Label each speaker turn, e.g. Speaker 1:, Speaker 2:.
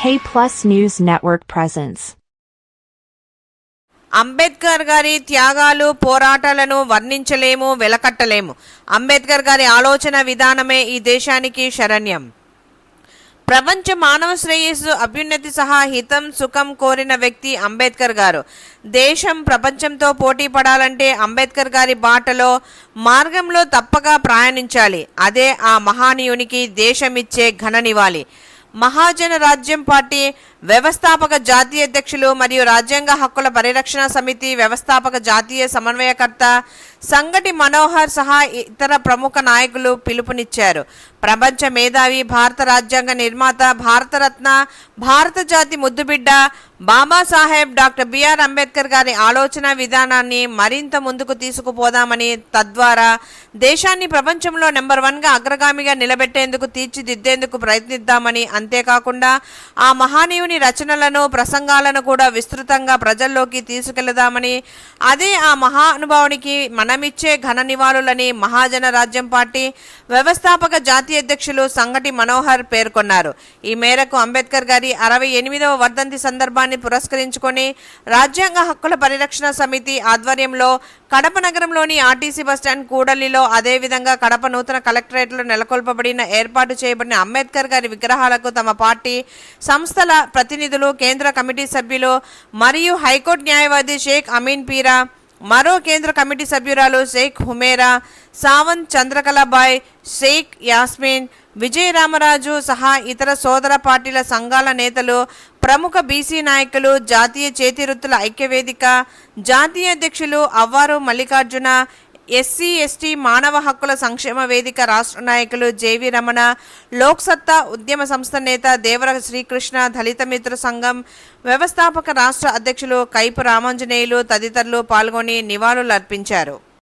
Speaker 1: K Plus News Network presents.
Speaker 2: Ambedkar గారి త్యాగాలు పోరాటాలను వర్ణించలేము వెలకట్టలేము. అంబేద్కర్ గారి ఆలోచన విధానమే ఈ దేశానికి శరణ్యం. ప్రపంచ మానవ శ్రేయస్సు అభ్యున్నతి సహా హితం సుఖం కోరిన వ్యక్తి అంబేద్కర్ గారు. దేశం ప్రపంచంతో పోటీ పడాలంటే అంబేద్కర్ గారి బాటలో మార్గంలో తప్పగా ప్రయాణించాలి. అదే ఆ మహానీయునికి దేశమిచ్చే ఘన నివాలి మహాజన రాజ్యం పార్టీ వ్యవస్థాపక జాతీయ అధ్యక్షులు మరియు రాజ్యాంగ హక్కుల పరిరక్షణ సమితి వ్యవస్థాపక జాతీయ సమన్వయకర్త సంగటి మనోహర్ సహా ఇతర ప్రముఖ నాయకులు పిలుపునిచ్చారు. ప్రపంచ మేధావి భారత రాజ్యాంగ నిర్మాత భారతరత్న భారత జాతి ముద్దుబిడ్డ బాబాసాహెబ్ డాక్టర్ బిఆర్ అంబేద్కర్ గారి ఆలోచన విధానాన్ని మరింత ముందుకు తీసుకుపోదామని తద్వారా దేశాన్ని ప్రపంచంలో నెంబర్ వన్గా అగ్రగామిగా నిలబెట్టేందుకు తీర్చిదిద్దేందుకు ప్రయత్నిద్దామని అంతేకాకుండా ఆ మహానీయుని రచనలను ప్రసంగాలను కూడా విస్తృతంగా ప్రజల్లోకి తీసుకెళదామని అదే ఆ మహానుభావునికి మనమిచ్చే ఘన నివాళులని మహాజన రాజ్యం పార్టీ వ్యవస్థాపక జాతీయ అధ్యక్షులు సంగటి మనోహర్ పేర్కొన్నారు. ఈ మేరకు అంబేద్కర్ గారి అరవై ఎనిమిదవ వర్ధంతి సందర్భాన్ని పురస్కరించుకొని రాజ్యాంగ హక్కుల పరిరక్షణ సమితి ఆధ్వర్యంలో కడప నగరంలోని ఆర్టీసీ బస్టాండ్ కూడలిలో అదేవిధంగా కడప నూతన కలెక్టరేట్లో నెలకొల్పబడిన ఏర్పాటు చేయబడిన అంబేద్కర్ గారి విగ్రహాలకు తమ పార్టీ సంస్థల ప్రతినిధులు కేంద్ర కమిటీ సభ్యులు మరియు హైకోర్టు న్యాయవాది షేక్ అమీన్ పీరా మరో కేంద్ర కమిటీ సభ్యురాలు షేక్ హుమేరా సావంత్ చంద్రకళబాయ్ షేక్ యాస్మిన్ విజయ రామరాజు సహా ఇతర సోదర పార్టీల సంఘాల నేతలు ప్రముఖ బీసీ నాయకులు జాతీయ చేతివృత్తుల ఐక్యవేదిక జాతీయ అధ్యక్షులు అవ్వారు మల్లికార్జున ఎస్సీ ఎస్టీ మానవ హక్కుల సంక్షేమ వేదిక రాష్ట్ర నాయకులు జేవి రమణ లోక్సత్తా ఉద్యమ సంస్థ నేత దేవర శ్రీకృష్ణ దళిత మిత్ర సంఘం వ్యవస్థాపక రాష్ట్ర అధ్యక్షులు కైపు రామాంజనేయులు తదితరులు పాల్గొని నివాళులర్పించారు.